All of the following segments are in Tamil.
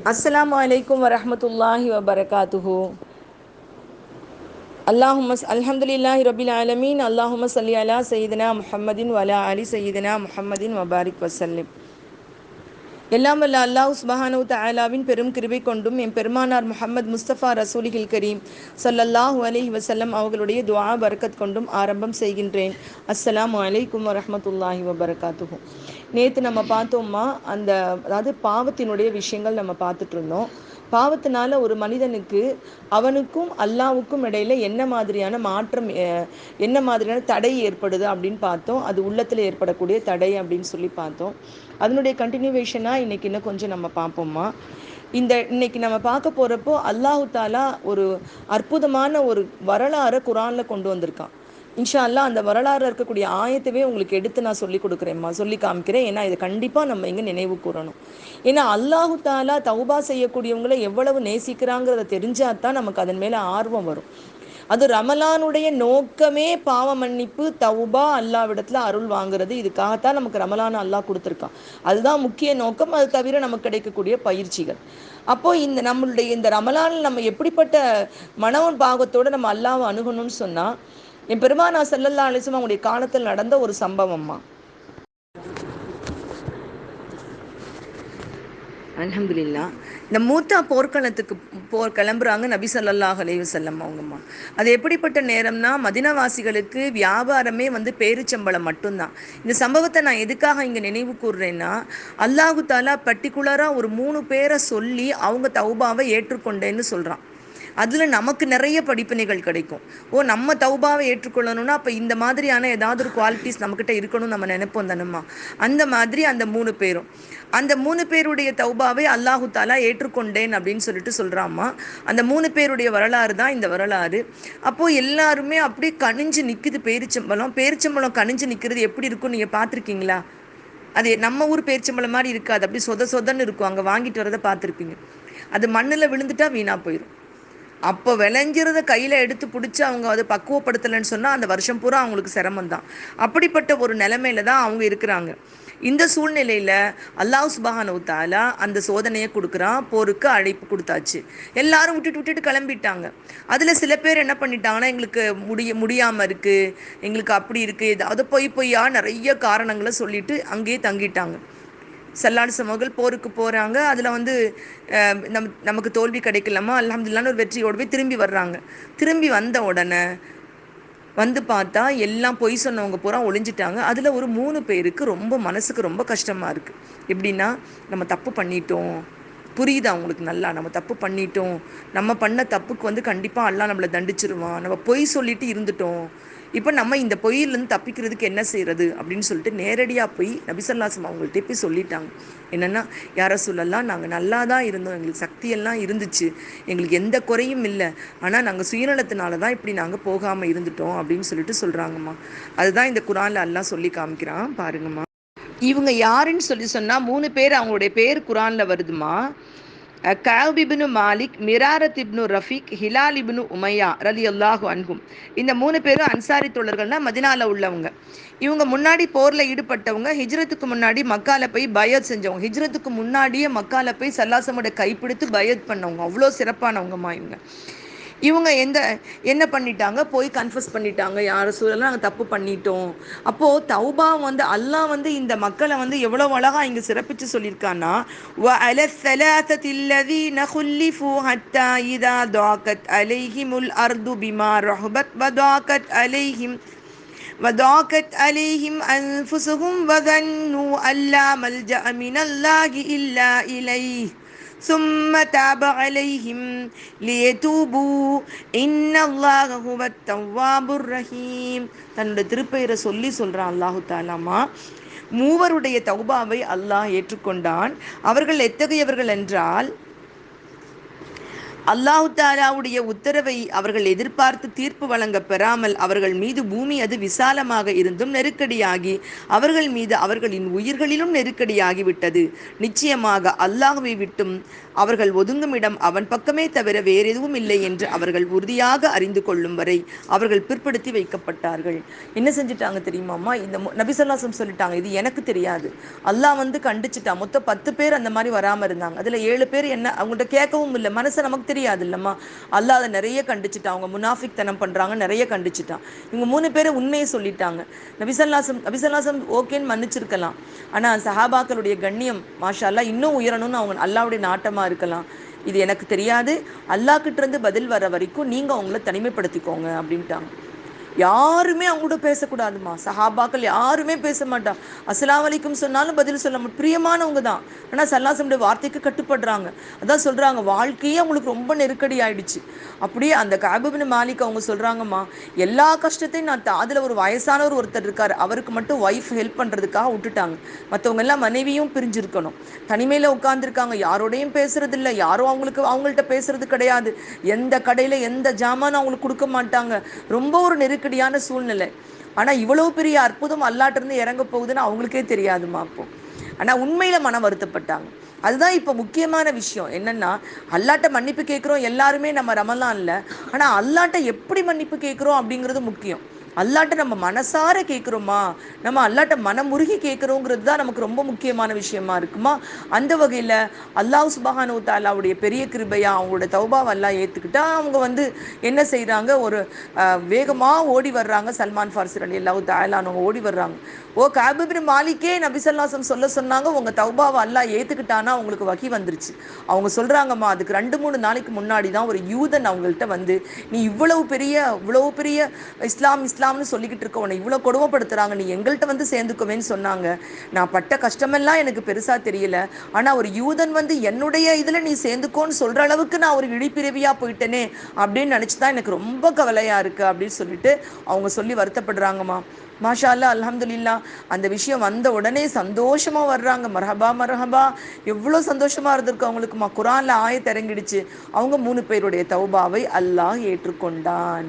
السلام عليكم ورحمة الله وبركاته. اللهم الحمد لله رب العالمين. اللهم صل على سيدنا محمد وعلى آل سيدنا محمد وبارك وسلم. எல்லாம் வல்ல அல்லாஹ் சுபஹானு தஆலாவின் பெரும் கிருபை கொண்டும் என் பெருமானார் முஹம்மது முஸ்தபா ரசூலிகள் கரீம் ஸல்லல்லாஹு அலைஹி வசல்லம் அவர்களுடைய துவா பரக்கத் கொண்டும் ஆரம்பம் செய்கின்றேன். அஸ்லாம் அலைக்கும் வரமத்துல்லாஹி வபரகாத்துஹு. நேற்று நம்ம பார்த்தோம்மா அந்த அதாவது பாவத்தினுடைய விஷயங்கள் நம்ம பார்த்துட்டு இருந்தோம். பாவத்தினால ஒரு மனிதனுக்கு அவனுக்கும் அல்லாவுக்கும் இடையில என்ன மாதிரியான மாற்றம் என்ன மாதிரியான தடை ஏற்படுது அப்படின்னு பார்த்தோம். அது உள்ளத்தில் ஏற்படக்கூடிய தடை அப்படின்னு சொல்லி பார்த்தோம். அதனுடைய கண்டினியூவேஷனாக இன்னைக்கு இன்னும் கொஞ்சம் நம்ம பார்ப்போம்மா இந்த இன்னைக்கு நம்ம பார்க்க போகிறப்போ அல்லாஹு தாலா ஒரு அற்புதமான ஒரு வரலாறை குரானில் கொண்டு வந்திருக்கான். இன்ஷா அல்லா அந்த வரலாறு இருக்கக்கூடிய ஆயத்தவே உங்களுக்கு எடுத்து நான் சொல்லி கொடுக்குறேம்மா. சொல்லி காமிக்கிறேன். ஏன்னா இதை கண்டிப்பாக நம்ம இங்கே நினைவு கூறணும். ஏன்னா அல்லாஹு தாலா தௌபா செய்யக்கூடியவங்களை எவ்வளவு நேசிக்கிறாங்கிறத தெரிஞ்சால் தான் நமக்கு அதன் மேலே ஆர்வம் வரும். அது ரமலானுடைய நோக்கமே பாவ மன்னிப்பு தௌபா அல்லாவிடத்துல அருள் வாங்குறது. இதுக்காகத்தான் நமக்கு ரமலான் அல்லாஹ் கொடுத்துருக்கான் அதுதான் முக்கிய நோக்கம். அது தவிர நமக்கு கிடைக்கக்கூடிய பயிற்சிகள். அப்போ இந்த நம்மளுடைய இந்த ரமலானில் நம்ம எப்படிப்பட்ட மனவன் பாகத்தோட நம்ம அல்லாவை அணுகணும்னு சொன்னா என் பெருமானா செல்லல்லா அலிசம் அவங்களுடைய காலத்தில் நடந்த ஒரு சம்பவம்மா அலமதுல்லா இந்த மூத்தா போர்க்களத்துக்கு போர் கிளம்புறாங்க நபி ஸல்லல்லாஹு அலைவு செல்லம் அவங்கம்மா. அது எப்படிப்பட்ட நேரம்னா மதினவாசிகளுக்கு வியாபாரமே வந்து பேரிச்சம்பளம் மட்டும்தான். இந்த சம்பவத்தை நான் எதுக்காக இங்கே நினைவு கூறுறேன்னா அல்லாஹு தாலா பர்டிகுலராக ஒரு மூணு பேரை சொல்லி அவங்க தௌபாவை ஏற்றுக்கொண்டேன்னு சொல்கிறான் அதில் நமக்கு நிறைய படிப்பினைகள் கிடைக்கும். ஓ நம்ம தௌபாவை ஏற்றுக்கொள்ளணும்னா அப்போ இந்த மாதிரியான ஏதாவது ஒரு குவாலிட்டிஸ் நம்மக்கிட்ட இருக்கணும்னு நம்ம நினைப்போம் தானம்மா? அந்த மாதிரி அந்த மூணு பேரும். அந்த மூணு பேருடைய தௌபாவை அல்லாஹு தாலா ஏற்றுக்கொண்டேன் அப்படின்னு சொல்லிட்டு சொல்கிறாம்மா அந்த மூணு பேருடைய வரலாறு தான் இந்த வரலாறு. அப்போது எல்லாருமே அப்படியே கனிஞ்சு நிற்குது பேரிச்சம்பழம். பேரிச்சம்பழம் கணிஞ்சு நிற்கிறது எப்படி இருக்கும் நீங்கள் பார்த்துருக்கீங்களா? அது நம்ம ஊர் பேரிச்சம்பழம் மாதிரி இருக்காது. அப்படி சொத சொதன்னு இருக்கும். அங்கே வாங்கிட்டு வரதை பார்த்துருப்பீங்க. அது மண்ணில் விழுந்துட்டா வீணாக போயிடும் அப்போ விளைஞ்சிறத கையில் எடுத்து பிடிச்சி அவங்க அதை பக்குவப்படுத்தலைன்னு சொன்னால் அந்த வருஷம் பூரா அவங்களுக்கு சிரமம் தான் அப்படிப்பட்ட ஒரு நிலைமையில தான் அவங்க இருக்கிறாங்க. இந்த சூழ்நிலையில் அல்லாஹ் சுபஹான உத்தாலா அந்த சோதனையை கொடுக்குறான் போருக்கு அழைப்பு கொடுத்தாச்சு. எல்லாரும் விட்டுட்டு விட்டுட்டு கிளம்பிட்டாங்க. அதில் சில பேர் என்ன பண்ணிட்டாங்கன்னா எங்களுக்கு முடிய முடியாமல் இருக்குது எங்களுக்கு அப்படி இருக்குது ஏதாவது பொய் பொய்யா நிறைய காரணங்களை சொல்லிட்டு அங்கேயே தங்கிட்டாங்க. சல்லாடு சமூகங்கள் போருக்கு போகிறாங்க அதில் வந்து நம் நமக்கு தோல்வி கிடைக்கலாமா? அல்ஹம்துலில்லாஹ்னு ஒரு வெற்றியோடு போய் திரும்பி வர்றாங்க. திரும்பி வந்த உடனே வந்து பார்த்தா எல்லாம் பொய் சொன்னவங்க பூரா ஒளிஞ்சிட்டாங்க. அதில் ஒரு மூணு பேருக்கு ரொம்ப மனசுக்கு ரொம்ப கஷ்டமாக இருக்குது எப்படின்னா நம்ம தப்பு பண்ணிட்டோம். புரியுதா அவங்களுக்கு நல்லா? நம்ம தப்பு பண்ணிட்டோம். நம்ம பண்ண தப்புக்கு வந்து கண்டிப்பாக எல்லாம் நம்மளை தண்டிச்சிருவான். நம்ம பொய் சொல்லிட்டு இருந்துட்டோம். இப்போ நம்ம இந்த பொய்யிலேருந்து தப்பிக்கிறதுக்கு என்ன செய்கிறது அப்படின்னு சொல்லிட்டு நேரடியாக போய் நபிசல்லாசம் அவங்கள்ட்ட போய் சொல்லிட்டாங்க. என்னென்னா யாரை சொல்லலாம் நாங்கள் நல்லா தான் இருந்தோம். எங்களுக்கு சக்தியெல்லாம் இருந்துச்சு. எங்களுக்கு எந்த குறையும் இல்லை. ஆனால் நாங்கள் சுயநலத்தினால தான் இப்படி நாங்கள் போகாமல் இருந்துட்டோம். அப்படின்னு சொல்லிட்டு சொல்கிறாங்கம்மா அதுதான் இந்த குரானில் எல்லாம் சொல்லி காமிக்கிறான். பாருங்கம்மா. இவங்க யாருன்னு சொல்லி சொன்னால் மூணு பேர் அவங்களுடைய பேர் குரானில் வருதுமா கஅப் மாலிக் மிராரத் இப்னு ரஃபீக் ஹிலால் இப்னு உமையா ரலி அல்லாஹு அன்ஹும். இந்த மூணு பேரும் அன்சாரி தோழர்கள்னா மதினால உள்ளவங்க. இவங்க முன்னாடி போரில் ஈடுபட்டவங்க ஹிஜ்ரத்துக்கு முன்னாடி மக்கால போய் பயத் செஞ்சவங்க. ஹிஜ்ரத்துக்கு முன்னாடியே மக்கால போய் சல்லாசமோட கைப்பிடித்து பயத் பண்ணவங்க. அவ்வளோ சிறப்பானவங்கம்மா இவங்க. இவங்க எந்த என்ன பண்ணிட்டாங்க போய் கன்ஃபஸ் பண்ணிட்டாங்க யார சூழலாம் நாங்கள் தப்பு பண்ணிட்டோம் அப்போது தௌபா வந்து அல்லாஹ் வந்து இந்த மக்களை வந்து எவ்வளோ அழகாக இங்கே சிறப்பித்து சொல்லியிருக்கான்னா وَعَلَى الثَّلَاثَةِ الَّذِينَ خُلِّفُوا حَتَّى إِذَا ضَاقَتْ عَلَيْهِمُ الْأَرْضُ بِمَا رَحُبَتْ وَضَاقَتْ عَلَيْهِمْ وضاقت عليهم أنفسهم وظنوا أن لا ملجأ من الله إلا إليه ثم تاب عليهم ليتوبوا إن الله هو التواب الرحيم தன்னோட திருப்பெயரை சொல்லி சொல்றான் அல்லாஹு தாலாமா மூவருடைய தௌபாவை அல்லாஹ் ஏற்றுக்கொண்டான் அவர்கள் எத்தகையவர்கள் என்றால் அல்லாஹு தாலாவுடைய உத்தரவை அவர்கள் எதிர்பார்த்து தீர்ப்பு வழங்க பெறாமல் அவர்கள் மீது பூமி அது விசாலமாக இருந்தும் நெருக்கடியாகி அவர்கள் மீது அவர்களின் உயிர்களிலும் நெருக்கடியாகிவிட்டது. நிச்சயமாக அல்லாஹுவை விட்டும் அவர்கள் ஒதுங்கும் இடம் அவன் பக்கமே தவிர வேறெதுவும் இல்லை என்று அவர்கள் உறுதியாக அறிந்து கொள்ளும் வரை அவர்கள் பிற்படுத்தி வைக்கப்பட்டார்கள். என்ன செஞ்சுட்டாங்க தெரியுமாம்மா இந்த நபிசல்லாசம் சொல்லிட்டாங்க இது எனக்கு தெரியாது. அல்லாஹ் வந்து கண்டிச்சுட்டான். மொத்தம் பத்து பேர் அந்த மாதிரி வராமல் இருந்தாங்க. அதில் ஏழு பேர் என்ன அவங்கள்ட்ட கேட்கவும் இல்லை. மனசை நமக்கு தெரியாது இல்லைம்மா. அல்லாஹ் அதை நிறைய கண்டிச்சுட்டான். அவங்க முனாஃபிக் தனம் பண்ணுறாங்க நிறைய கண்டிச்சுட்டான். இவங்க மூணு பேரை உண்மையை சொல்லிட்டாங்க. நபிசல்லாசம் நபிசல்லாசம் ஓகேன்னு மன்னிச்சிருக்கலாம். ஆனால் சஹாபாக்களுடைய கண்ணியம் மாஷா அல்லா இன்னும் உயரணும்னு அவங்க அல்லாவுடைய நாட்டமாக இருக்கலாம். இது எனக்கு தெரியாது. அல்லாக்கிட்ட இருந்து பதில் வர வரைக்கும் நீங்கள் அவங்கள தனிமைப்படுத்திக்கோங்க அப்படின்ட்டாங்க. யாருமே அவங்களோட பேசக்கூடாதுமா. சஹாபாக்கள் யாருமே பேச மாட்டா. அஸ்லாம் வலைக்கும் சொன்னாலும் பதில் சொல்ல முடியும். பிரியமானவங்க தான். ஆனால் சல்லாசமுடைய வார்த்தைக்கு கட்டுப்படுறாங்க. அதான் சொல்கிறாங்க வாழ்க்கையே அவங்களுக்கு ரொம்ப நெருக்கடி ஆயிடுச்சு. அப்படியே அந்த காபுபின் மாலிக் அவங்க சொல்கிறாங்கம்மா எல்லா கஷ்டத்தையும் நான் அதில் ஒரு வயசானவர் ஒருத்தர் இருக்கார். அவருக்கு மட்டும் ஒய்ஃப் ஹெல்ப் பண்ணுறதுக்காக விட்டுட்டாங்க. மற்றவங்க எல்லாம் மனைவியும் பிரிஞ்சிருக்கணும். தனிமையில் உட்காந்துருக்காங்க யாரோடையும் பேசுறது இல்லை யாரும் அவங்களுக்கு அவங்கள்ட்ட பேசுறது கிடையாது. எந்த கடையில் எந்த ஜாமானும் அவங்களுக்கு கொடுக்க மாட்டாங்க. ரொம்ப ஒரு நெருக்கடியான சூழ்நிலை. ஆனால் இவ்வளோ பெரிய அற்புதம் அல்லாட்டிருந்து இறங்க போகுதுன்னு அவங்களுக்கே தெரியாதுமா அப்போ. ஆனால் உண்மையில் மனம் வருத்தப்பட்டாங்க. அதுதான் இப்போ முக்கியமான விஷயம். என்னென்னா அல்லாட்ட மன்னிப்பு கேட்குறோம் எல்லாருமே நம்ம ரமலான் இல்லை ஆனால் அல்லாட்ட எப்படி மன்னிப்பு கேட்குறோம் அப்படிங்கிறது முக்கியம். அல்லாட்ட நம்ம மனசார கேட்குறோமா நம்ம அல்லாட்ட மனமுருகி கேட்குறோங்கிறது தான் நமக்கு ரொம்ப முக்கியமான விஷயமா இருக்குமா? அந்த வகையில் அல்லாஹ் சுபஹானு தாலாவுடைய பெரிய கிருபையா அவங்களோட தௌபாவை எல்லாம் ஏற்றுக்கிட்டா அவங்க வந்து என்ன செய்கிறாங்க ஒரு வேகமாக ஓடி வர்றாங்க. சல்மான் ஃபார்சர் அலி அல்லாஹு தாலானவங்க ஓடி வர்றாங்க. ஓ காபிபின் மாலிக்கே நபிசல்லாசம் சொல்ல சொன்னாங்க உங்கள் தௌபாவை அல்லா ஏற்றுக்கிட்டானா அவங்களுக்கு வகி வந்துருச்சு. அவங்க சொல்கிறாங்கம்மா அதுக்கு ரெண்டு மூணு நாளைக்கு முன்னாடி தான் ஒரு யூதன் அவங்கள்ட்ட வந்து நீ இவ்வளவு பெரிய இவ்வளவு பெரிய இஸ்லாம் இஸ்லாம் வேண்டாம்னு சொல்லிக்கிட்டு இருக்க உன்னை இவ்வளோ கொடுமைப்படுத்துகிறாங்க நீ எங்கள்கிட்ட வந்து சேர்ந்துக்குவேன்னு சொன்னாங்க. நான் பட்ட கஷ்டமெல்லாம் எனக்கு பெருசாக தெரியல. ஆனால் ஒரு யூதன் வந்து என்னுடைய இதில் நீ சேர்ந்துக்கோன்னு சொல்கிற அளவுக்கு நான் ஒரு இழிப்பிறவியாக போயிட்டேனே அப்படின்னு நினச்சி தான் எனக்கு ரொம்ப கவலையாக இருக்குது அப்படின்னு சொல்லிட்டு அவங்க சொல்லி வருத்தப்படுறாங்கம்மா. மாஷா அல்லா அந்த விஷயம் வந்த உடனே சந்தோஷமா வர்றாங்க. மரஹபா மரஹபா. எவ்வளோ சந்தோஷமா இருந்திருக்கு அவங்களுக்குமா குரான்ல ஆயத்திறங்கிடுச்சு அவங்க மூணு பேருடைய தௌபாவை அல்லாஹ் ஏற்றுக்கொண்டான்.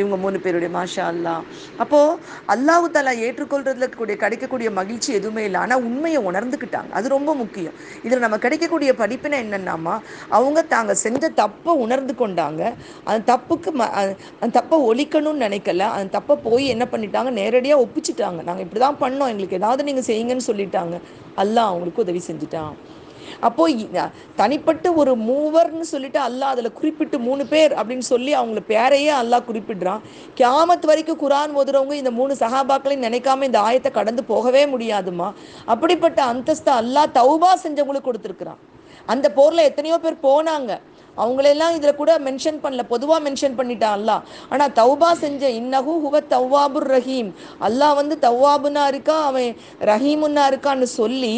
இவங்க மூணு பேருடைய மாஷா அல்லா அப்போது அல்லாஹு தாலா ஏற்றுக்கொள்றதுல கூடிய கிடைக்கக்கூடிய மகிழ்ச்சி எதுவுமே இல்லை. ஆனால் உண்மையை உணர்ந்துக்கிட்டாங்க அது ரொம்ப முக்கியம். இதில் நம்ம கிடைக்கக்கூடிய படிப்பினை என்னென்னாமா அவங்க தாங்க செஞ்ச தப்பை உணர்ந்து கொண்டாங்க. அந்த தப்புக்கு ம அந்த தப்பை ஒழிக்கணும்னு நினைக்கல. அந்த தப்பை போய் என்ன பண்ணிட்டாங்க? நேரடியாக ஒப்பிச்சிட்டாங்க. நாங்கள் இப்படி தான் பண்ணோம். எங்களுக்கு ஏதாவது நீங்கள் செய்யுங்கன்னு சொல்லிட்டாங்க. அல்லாஹ் அவங்களுக்கு உதவி செஞ்சுட்டான். அப்போ தனிப்பட்டு ஒரு மூவர்னு சொல்லிட்டு அல்லாஹ் அதில் குறிப்பிட்டு மூணு பேர் அப்படின்னு சொல்லி அவங்கள பேரையே அல்லாஹ் குறிப்பிடுறான். கியாமத் வரைக்கும் குரான் ஓதுறவங்க இந்த மூணு சகாபாக்களையும் நினைக்காம இந்த ஆயத்தை கடந்து போகவே முடியாதுமா அப்படிப்பட்ட அந்தஸ்தை அல்லாஹ் தௌபா செஞ்சவங்களுக்கு கொடுத்துருக்குறான். அந்த போரில் எத்தனையோ பேர் போனாங்க. அவங்களெல்லாம் இதில் கூட மென்ஷன் பண்ணல. பொதுவாக மென்ஷன் பண்ணிட்டான் அல்லா ஆனால் தௌபா செஞ்ச இன்னஹு ஹுவ தவ்வாபுர் ரஹீம். அல்லாஹ் வந்து தவ்வாபுன்னா இருக்கா அவன் ரஹீமுன்னா இருக்கான்னு சொல்லி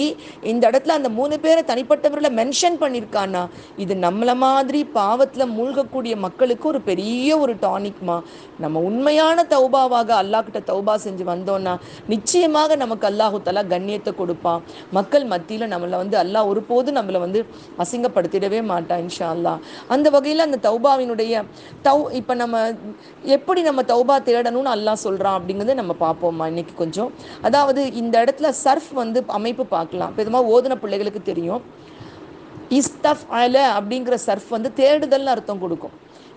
இந்த இடத்துல அந்த மூணு பேரை தனிப்பட்டவர்களை மென்ஷன் பண்ணியிருக்கானா இது நம்மளை மாதிரி பாவத்தில் மூழ்கக்கூடிய மக்களுக்கு ஒரு பெரிய ஒரு டானிக்மா நம்ம உண்மையான தௌபாவாக அல்லாஹ்கிட்ட தௌபா செஞ்சு வந்தோன்னா நிச்சயமாக நமக்கு அல்லாஹு தலா கண்ணியத்தை கொடுப்பான். மக்கள் மத்தியில் நம்மளை வந்து அல்லாஹ் ஒருபோதும் நம்மளை வந்து அசிங்கப்படுத்திடவே மாட்டான் இன்ஷா அல்லாஹ். அந்த வகையில் அந்த தௌபாவினுடைய தௌ இப்போ நம்ம எப்படி நம்ம தௌபா தேடணும்னு அல்லாஹ் சொல்கிறான் அப்படிங்கிறத நம்ம பார்ப்போம்மா இன்னைக்கு கொஞ்சம். அதாவது இந்த இடத்துல சர்ஃப் வந்து அமைப்பு பார்க்கலாம். பெருமா ஓதுன பிள்ளைகளுக்கு தெரியும். இஸ்தஃப் அல அப்படிங்கிற சர்ஃப் வந்து தேடுதல்னு அர்த்தம் கொடுக்கும்.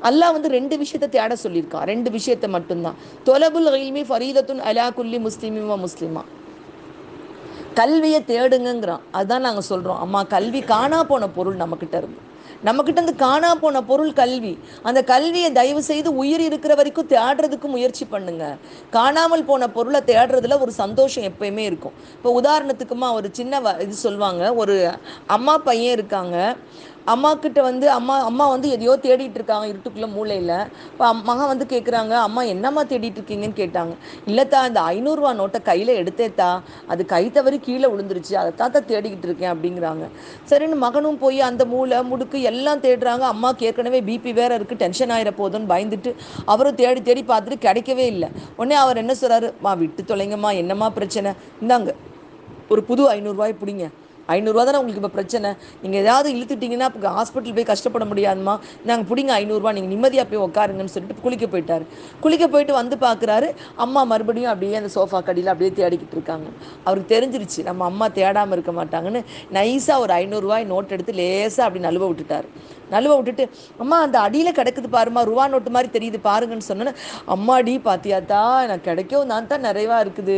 அல்லாஹ் வந்து ரெண்டு விஷயத்த தேட சொல்லியிருக்கான். ரெண்டு விஷயத்தை மட்டும்தான். தொலபுல் இல்மி ஃபரீதத்துன் அலா குல்லி முஸ்லிமிமா முஸ்லிமா. கல்வியை தேடுங்கிறான் அதுதான் நாங்கள் சொல்கிறோம் அம்மா கல்வி காணா போன பொருள் நம்மக்கிட்ட இருந்து. நம்மக்கிட்ட இருந்து காணா போன பொருள் கல்வி. அந்த கல்வியை தயவு செய்து உயிர் இருக்கிற வரைக்கும் தேடுறதுக்கு முயற்சி பண்ணுங்க. காணாமல் போன பொருளை தேடுறதுல ஒரு சந்தோஷம் எப்பயுமே இருக்கும். இப்போ உதாரணத்துக்குமா ஒரு சின்ன வ இது சொல்லுவாங்க ஒரு அம்மா பையன் இருக்காங்க. அம்மா கிட்ட வந்து அம்மா அம்மா வந்து எதையோ தேடிட்டு இருக்காங்க இருட்டுக்குள்ள மூளையில். இப்போ மகன் வந்து கேட்குறாங்க அம்மா என்னம்மா தேடிட்டு இருக்கீங்கன்னு கேட்டாங்க. இல்லைத்தா இந்த ஐநூறுரூவா நோட்டை கையில் எடுத்தேத்தா அது கை தவறி கீழே விழுந்துருச்சு. அதை தாத்தா தேடிக்கிட்டு இருக்கேன் அப்படிங்கிறாங்க. சரின்னு மகனும் போய் அந்த மூளை முடுக்கு எல்லாம் தேடுறாங்க. அம்மாவுக்கு ஏற்கனவே பிபி வேற இருக்குது டென்ஷன் ஆகிற போதுன்னு பயந்துட்டு அவரும் தேடி தேடி பார்த்துட்டு கிடைக்கவே இல்லை. உடனே அவர் என்ன சொல்கிறாரு மா விட்டு தொலைங்கம்மா என்னம்மா பிரச்சனை? இந்தாங்க. ஒரு புது ஐநூறுரூவாய் பிடிங்க. ஐநூறுரூவா தானே உங்களுக்கு இப்போ பிரச்சனை? நீங்கள் ஏதாவது இழுத்துட்டிங்கன்னா இப்போ ஹாஸ்பிட்டல் போய் கஷ்டப்பட முடியாதுமா நாங்கள் பிடிங்க ஐநூறுரூவா நீங்கள் நிம்மதியாக போய் உட்காருங்கன்னு சொல்லிட்டு குளிக்க போயிட்டார். குளிக்க போயிட்டு வந்து பார்க்குறாரு அம்மா மறுபடியும் அப்படியே அந்த சோஃபா கடியில் அப்படியே தேடிக்கிட்டு இருக்காங்க. அவருக்கு தெரிஞ்சிருச்சு நம்ம அம்மா தேடாமல் இருக்க மாட்டாங்கன்னு. நைஸாக ஒரு ஐநூறுரூவாய் நோட் எடுத்து லேசாக அப்படி நழுவ விட்டுட்டார். நழுவ விட்டுட்டு அம்மா அந்த அடியில் கிடக்குது பாருமா ரூபா நோட்டு மாதிரி தெரியுது பாருங்கன்னு சொன்னோன்னே அம்மாடி பாத்தியாத்தா எனக்கு கிடைக்கவும் நான் தான் நிறைவாக இருக்குது.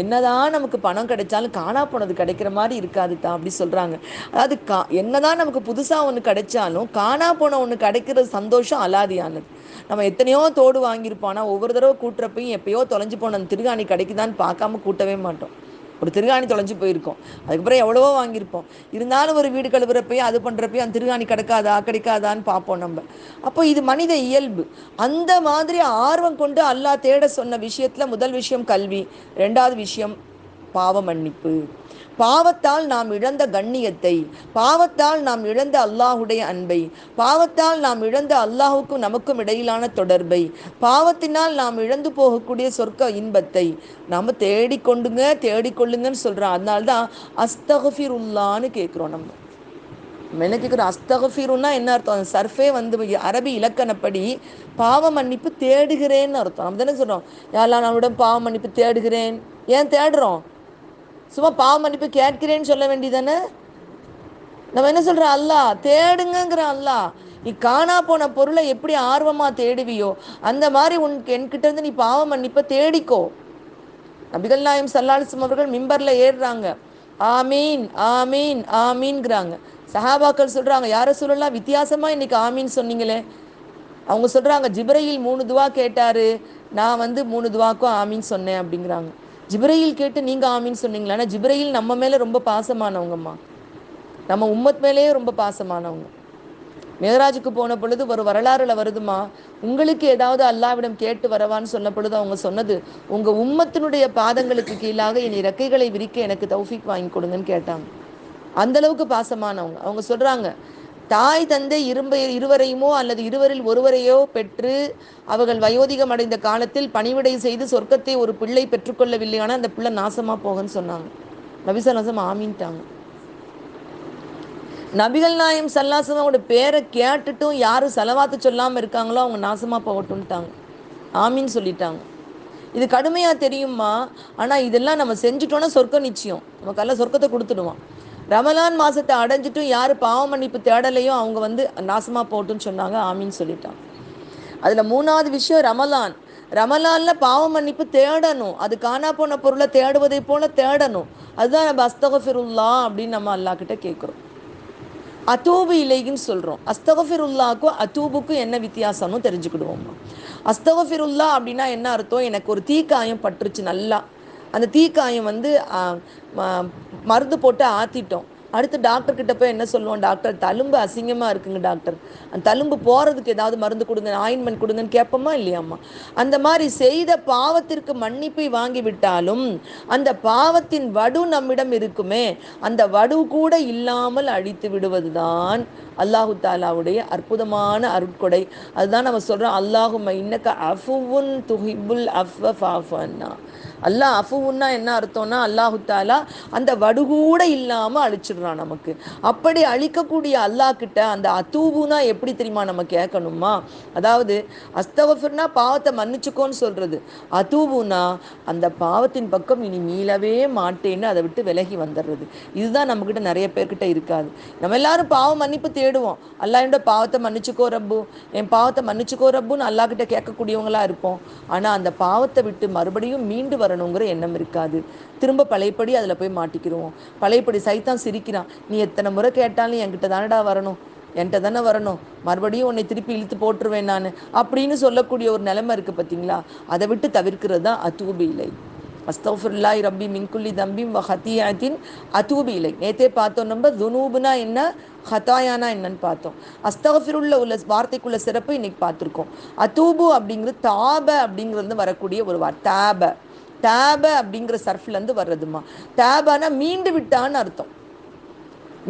என்னதான் நமக்கு பணம் கிடைச்சாலும் காணா போனது கிடைக்கிற மாதிரி இருக்காது தான் அப்படி சொல்கிறாங்க அதாவது கா என்னதான் நமக்கு புதுசாக ஒன்று கிடைச்சாலும் காணா போன ஒன்று கிடைக்கிற சந்தோஷம் அலாதியானது. நம்ம எத்தனையோ தோடு வாங்கியிருப்போம். ஆனால் ஒவ்வொரு தடவை கூட்டுறப்பையும் எப்பயோ தொலைஞ்சு போன அந்த திருகாணி கிடைக்குதான்னு பார்க்காம கூட்டவே மாட்டோம். ஒரு திருகாணி தொலைஞ்சு போயிருக்கோம். அதுக்கப்புறம் எவ்வளவோ வாங்கியிருப்போம். இருந்தாலும் ஒரு வீடு கழுவுறப்பையும் அது பண்ணுறப்பையும் அந்த திருகாணி கிடைக்காதா கிடைக்காதான்னு பார்ப்போம் நம்ம. அப்போ இது மனித இயல்பு. அந்த மாதிரி ஆர்வம் கொண்டு அல்லாஹ் தேட சொன்ன விஷயத்தில் முதல் விஷயம் கல்வி ரெண்டாவது விஷயம் பாவ மன்னிப்பு. பாவத்தால் நாம் இழந்த கண்ணியத்தை பாவத்தால் நாம் இழந்த அல்லாஹுடைய அன்பை பாவத்தால் நாம் இழந்த அல்லாஹுக்கும் நமக்கும் இடையிலான தொடர்பை பாவத்தினால் நாம் இழந்து போகக்கூடிய சொர்க்க இன்பத்தை நாம் தேடிக்கொண்டுங்க தேடிக்கொள்ளுங்கன்னு சொல்கிறோம் அதனால்தான் அஸ்தகஃபிருல்லான்னு கேட்குறோம் நம்ம. நம்ம என்ன கேட்குறோம் அஸ்தகஃபிருன்னா என்ன அர்த்தம்? அந்த சர்ஃபே வந்து அரபி இலக்கணப்படி பாவ மன்னிப்பு தேடுகிறேன்னு அர்த்தம். நம்ம தானே சொல்கிறோம் யாரெல்லாம் நம்மளிடம் பாவ மன்னிப்பு தேடுகிறேன். ஏன் தேடுறோம்? சும்மா பாவ மன்னிப்பு கேட்கிறேன்னு சொல்ல வேண்டியதானே? நம்ம என்ன சொல்கிறோம் அல்லா தேடுங்கிற அல்லா. நீ காணா போன பொருளை எப்படி ஆர்வமாக தேடுவியோ அந்த மாதிரி உன் என்கிட்ட இருந்து நீ பாவ மன்னிப்பை தேடிக்கோ. நபிகள் நாயம் சல்லாலிசம் அவர்கள் மிம்பரில் ஏறுறாங்க. ஆமீன் ஆமீன் ஆமீன்கிறாங்க சஹாபாக்கள் சொல்கிறாங்க யாரை சொல்லலாம் வித்தியாசமாக இன்னைக்கு ஆமீன் சொன்னீங்களே. அவங்க சொல்கிறாங்க ஜிப்ரையில் மூணு துவா கேட்டார். நான் வந்து மூணு துவாக்கும் ஆமீன் சொன்னேன் அப்படிங்கிறாங்க. ஜிப்ரையில் கேட்டு நீங்கள் ஆமின்னு சொன்னீங்களா? ஆனால் ஜிப்ரையில் நம்ம மேலே ரொம்ப பாசமானவங்கம்மா. நம்ம உம்மத் மேலேயே ரொம்ப பாசமானவங்க. மேகராஜுக்கு போன பொழுது ஒரு வரலாறுல வருதுமா? உங்களுக்கு ஏதாவது அல்லாவிடம் கேட்டு வரவான்னு சொன்ன பொழுது அவங்க சொன்னது உங்க உம்மத்தினுடைய பாதங்களுக்கு கீழாக என் இறக்கைகளை விரிக்க எனக்கு தௌஃபிக் வாங்கி கொடுங்கன்னு கேட்டாங்க. அந்த அளவுக்கு பாசமானவங்க. அவங்க சொல்றாங்க தாய் தந்தை இரும்ப இருவரையுமோ அல்லது இருவரில் ஒருவரையோ பெற்று அவர்கள் வயோதிகம் அடைந்த காலத்தில் பணிவிடை செய்து சொர்க்கத்தை ஒரு பிள்ளை பெற்றுக்கொள்ளவில்லையானா அந்த பிள்ளை நாசமா போகன்னு சொன்னாங்க. நபிசல்லாசம் ஆமின்ட்டாங்க. நபிகள் நாயம் சல்லாசமோட பேரை கேட்டுட்டும் யாரும் செலவாத்து சொல்லாமல் இருக்காங்களோ அவங்க நாசமாக போகட்டும்ட்டாங்க. ஆமின்னு சொல்லிட்டாங்க. இது கடுமையாக தெரியுமா ஆனால் இதெல்லாம் நம்ம செஞ்சுட்டோன்னா சொர்க்கம் நிச்சயம். நமக்கெல்லாம் சொர்க்கத்தை கொடுத்துடுவான் ரமலான் மாதத்தை அடைஞ்சிட்டும் யார் பாவ மன்னிப்பு தேடலையோ அவங்க வந்து நாசமாக போட்டுன்னு சொன்னாங்க. ஆமின்னு சொல்லிட்டான் அதில் மூணாவது விஷயம் ரமலான். ரமலானில் பாவ மன்னிப்பு தேடணும். அது காணா போன பொருளை தேடுவதை போல தேடணும். அதுதான் நம்ம அஸ்தகஃபிருல்லா அப்படின்னு நம்ம அல்லாக்கிட்ட கேட்குறோம் அத்தூபு இலைக்குன்னு சொல்கிறோம் அஸ்தகஃபிருல்லாக்கும் அத்தூபுக்கும் என்ன வித்தியாசம்னு தெரிஞ்சுக்கிடுவோம். அஸ்தகஃபிருல்லா அப்படின்னா என்ன அர்த்தம்? எனக்கு ஒரு தீக்காயம் பட்டுருச்சு நல்லா. அந்த தீக்காயம் வந்து மருந்து போட்டு ஆற்றிட்டோம் அடுத்து டாக்டர்கிட்ட போய் என்ன சொல்லுவோம்? டாக்டர் தழும்பு அசிங்கமாக இருக்குங்க டாக்டர் அந்த தழும்பு போகிறதுக்கு ஏதாவது மருந்து கொடுங்க ஆயின்மெண்ட் கொடுங்கன்னு கேட்போமா இல்லையாம்மா? அந்த மாதிரி செய்த பாவத்திற்கு மன்னிப்பை வாங்கி விட்டாலும் அந்த பாவத்தின் வடு நம்மிடம் இருக்குமே அந்த வடு கூட இல்லாமல் அழித்து விடுவதுதான் அல்லாஹு தாலாவுடைய அற்புதமான அருட்கொடை. அதுதான் நம்ம சொல்கிறோம் அல்லாஹும் இன்னக்க அஃபுன் துஹிபுல் அஃப் அண்ணா அல்லாஹ் அஃபுன்னா என்ன அர்த்தம்னா அல்லாஹு தாலா அந்த வடுகூட இல்லாமல் அழிச்சிடுறான் நமக்கு. அப்படி அழிக்கக்கூடிய அல்லாஹ் கிட்ட அந்த அத்தூபுனா எப்படி தெரியுமா நம்ம கேட்கணுமா? அதாவது அஸ்தவஃபிர்னா பாவத்தை மன்னிச்சுக்கோன்னு சொல்றது. அத்தூபுனா அந்த பாவத்தின் பக்கம் இனி மீளவே மாட்டேன்னு அதை விட்டு விலகி வந்துடுறது. இதுதான் நம்மக்கிட்ட நிறைய பேர்கிட்ட இருக்காது. நம்ம எல்லாரும் பாவம் மன்னிப்பு தேடுவோம். அல்லாஹ்ட பாவத்தை மன்னிச்சுக்கோ ரப்பு. என் பாவத்தை மன்னிச்சுக்கோ ரப்புன்னு அல்லாஹ் கிட்ட கேட்கக்கூடியவங்களா இருப்போம். ஆனால் அந்த பாவத்தை விட்டு மறுபடியும் மீண்டு வரணுங்கிற எண்ணம் இருக்காது. திரும்ப பழையபடி அதில் போய் மாட்டிக்கிடுவோம் பழையபடி சைத்தான் சிரிக்கிறான். நீ எத்தனை முறை கேட்டாலும் என்கிட்ட தானடா வரணும்? என்கிட்ட தானே வரணும்? மறுபடியும் உன்னை திருப்பி இழுத்து போட்டுருவேன் நான். அப்படின்னு சொல்லக்கூடிய ஒரு நிலைமை இருக்குது பார்த்தீங்களா அதை விட்டு தவிர்க்கிறது தான் அத்தூபி இலை. அஸ்தஃபுல்லாய் ரப்பி மின்குல்லி தம்பி ஹத்தியாத்தின் அத்தூபி இலை. நேத்தே பார்த்தோம் நம்ம துனூபுனா என்ன? ஹதாயானா என்னன்னு பார்த்தோம். அஸ்தகஃபிருள்ள உள்ள வார்த்தைக்குள்ள சிறப்பு இன்னைக்கு பார்த்துருக்கோம். அத்தூபு அப்படிங்கிறது தாப அப்படிங்கிறது வரக்கூடிய ஒரு வார்த்தை. தாப. டேப அப்படிங்கிற சர்ஃப்லேருந்து வர்றதுமா டேபானா மீண்டு விட்டான்னு அர்த்தம்.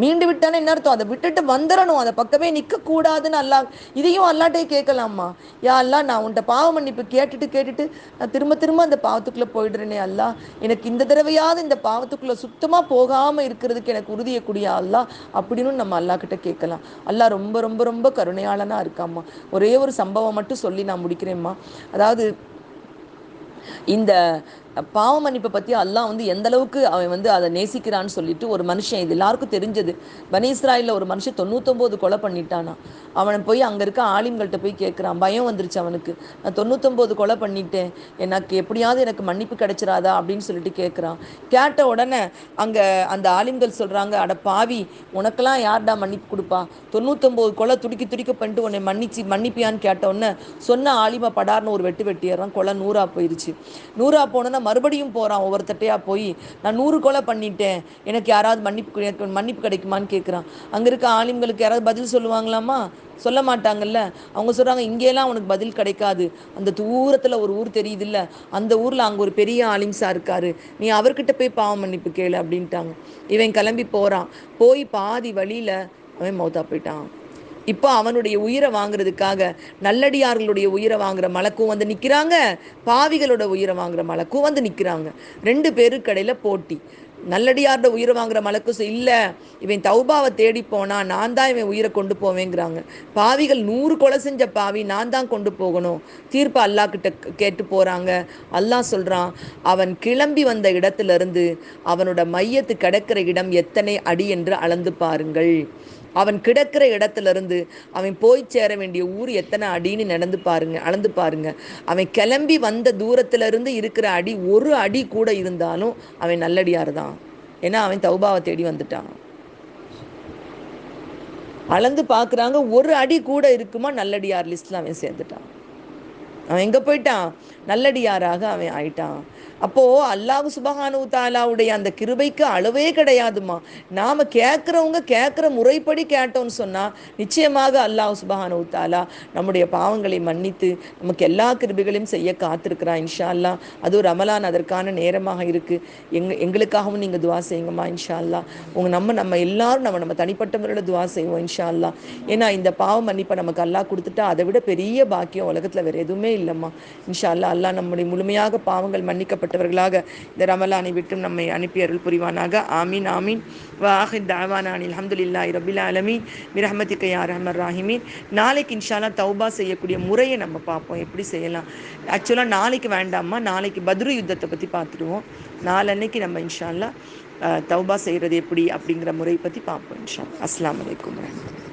மீண்டு விட்டானே என்ன அர்த்தம்? அதை விட்டுட்டு வந்துடணும். அதை பக்கமே நிற்க கூடாதுன்னு அல்லா இதையும் அல்லாட்டே கேட்கலாமா யா அல்லா நான் உன்ட்ட பாவ மன்னிப்பு கேட்டுட்டு கேட்டுட்டு நான் திரும்ப திரும்ப அந்த பாவத்துக்குள்ளே போயிடுறேனே அல்லா. எனக்கு இந்த தடவையாவது இந்த பாவத்துக்குள்ளே சுத்தமாக போகாமல் இருக்கிறதுக்கு எனக்கு உறுதியக்கூடிய அல்லா? அப்படின்னு நம்ம அல்லா கிட்ட கேட்கலாம். அல்லா ரொம்ப ரொம்ப ரொம்ப கருணையாளனாக இருக்காம்மா. ஒரே ஒரு சம்பவம் மட்டும் சொல்லி நான் முடிக்கிறேம்மா. அதாவது இந்த பாவ மன்னிப்பை பற்றி அல்லாஹ் வந்து எந்த அளவுக்கு அவன் வந்து அதை நேசிக்கிறான்னு சொல்லிட்டு ஒரு மனுஷன் இது எல்லாருக்கும் தெரிஞ்சது. பனீஸ்ராயில் ஒரு மனுஷன் தொண்ணூத்தொம்போது கொலை பண்ணிட்டானா? அவனை போய் அங்கே இருக்க ஆலிம்கள்கிட்ட போய் கேட்குறான் பயம் வந்துருச்சு அவனுக்கு. நான் தொண்ணூத்தொம்போது கொலை பண்ணிட்டேன். எனக்கு எப்படியாவது எனக்கு மன்னிப்பு கிடைச்சிராதா அப்படின்னு சொல்லிட்டு கேட்குறான் கேட்ட உடனே அங்கே அந்த ஆலிம்கள் சொல்கிறாங்க அட பாவி உனக்கெல்லாம் யார்டா மன்னிப்பு கொடுப்பா? தொண்ணூத்தொம்போது கொலை துடிக்க துடிக்க பண்ணிட்டு உன்னை மன்னிச்சு மன்னிப்பியான்னு கேட்ட உடனே சொன்ன ஆலிமா படார்னு ஒரு வெட்டு வெட்டிடுறான். கொலை நூறா போயிருச்சு நூறா போனோன்னா மறுபடியும் போகிறான் ஒவ்வொருத்தட்டையாக போய் நான் நூறு கொலை பண்ணிட்டேன். எனக்கு யாராவது மன்னிப்பு எனக்கு மன்னிப்பு கிடைக்குமான்னு கேட்குறான் அங்கே இருக்க ஆலிம்களுக்கு யாராவது பதில் சொல்லுவாங்களாமா? சொல்ல மாட்டாங்கல்ல. அவங்க சொல்கிறாங்க இங்கேலாம் உனக்கு பதில் கிடைக்காது. அந்த தூரத்தில் ஒரு ஊர் தெரியுதுல்ல. அந்த ஊரில் அங்கே ஒரு பெரிய ஆலிம்ஸா இருக்காரு. நீ அவர்கிட்ட போய் பாவம் மன்னிப்பு கேளு அப்படின்ட்டாங்க. இவன் கிளம்பி போகிறான் போய் பாதி வழியில் அவன் மௌத்தா போயிட்டான். இப்போ அவனுடைய உயிரை வாங்குறதுக்காக நல்லடியார்களுடைய உயிரை வாங்குற மலக்கும் வந்து நிற்கிறாங்க பாவிகளோட உயிரை வாங்குற மலக்கும் வந்து நிற்கிறாங்க ரெண்டு பேரும் கடையில் போட்டி. நல்லடியாரோட உயிரை வாங்குற மலக்கு இல்லை இவன் தௌபாவை தேடி போனால் நான் தான் இவன் உயிரை கொண்டு போவேங்கிறாங்க. பாவிகள் நூறு கொலை செஞ்ச பாவி நான் தான் கொண்டு போகணும். தீர்ப்பு அல்லா கிட்ட கேட்டு போகிறாங்க அல்லாஹ் சொல்கிறான் அவன் கிளம்பி வந்த இடத்துலேருந்து அவனோட மையத்து கிடக்கிற இடம் எத்தனை அடி என்று அளந்து பாருங்கள். அவன் கிடக்கிற இடத்துல இருந்து அவன் போய் சேர வேண்டிய ஊர் எத்தனை அடின்னு நடந்து பாருங்க அளந்து பாருங்க. அவன் கிளம்பி வந்த தூரத்திலிருந்து இருக்கிற அடி ஒரு அடி கூட இருந்தாலும் அவன் நல்லடியார் தான் ஏன்னா அவன் தௌபாவை தேடி வந்துட்டான். அளந்து பார்க்குறாங்க ஒரு அடி கூட இருக்குமா நல்லடியார் லிஸ்ட்டில் அவன் சேர்ந்துட்டான். அவன் எங்கே போயிட்டான்? நல்லடியாராக அவன் ஆயிட்டான். அப்போது அல்லாஹ் சுபஹானு தாலாவுடைய அந்த கிருபைக்கு அளவே கிடையாதுமா. நாம் கேட்குறவங்க கேட்குற முறைப்படி கேட்டோம்னு சொன்னால் நிச்சயமாக அல்லாஹ் சுபஹானு தாலா நம்முடைய பாவங்களை மன்னித்து நமக்கு எல்லா கிருபிகளையும் செய்ய காத்திருக்கிறான் இன்ஷா அல்லா அதுவும் ரமலான் அதற்கான நேரமாக இருக்குது எங் எங்களுக்காகவும் நீங்கள் துவா செய்யுங்கம்மா இன்ஷா அல்லா உங்கள் நம்ம நம்ம எல்லாரும் நம்ம நம்ம தனிப்பட்ட முறையில் துவா செய்வோம் இன்ஷா அல்லா ஏன்னா இந்த பாவ மன்னிப்பை நமக்கு அல்லாஹ் கொடுத்துட்டா அதை விட பெரிய பாக்கியம் உலகத்தில் வேறு எதுவுமே இல்லைம்மா. இன்ஷா அல்லா அல்லா நம்முடைய முழுமையாக பாவங்கள் மன்னிக்கப்பட்டவர்களாக இந்த ரமலானை விட்டும் நம்மை அனுப்பி அருள் புரிவானாக. ஆமீன் ஆமீன். வாஹித் தாவானான் அல்ஹம்துலில்லாஹி ரபில் அலமீன் பிரஹமதிக்க யார் ரஹமர் ராஹிமீன். நாளைக்கு இன்ஷால்லா தௌபா செய்யக்கூடிய முறையை நம்ம பார்ப்போம். எப்படி செய்யலாம்? ஆக்சுவலாக நாளைக்கு வேண்டாமா நாளைக்கு பத்ரு யுத்தத்தை பற்றி பார்த்துடுவோம் நாளன்னைக்கு நம்ம இன்ஷால்லா தௌபா செய்கிறது எப்படி அப்படிங்கிற முறை பற்றி பார்ப்போம் இன்ஷா அஸ்லாம் வலைக்கம் வரஹ்மத்துல்லாஹி.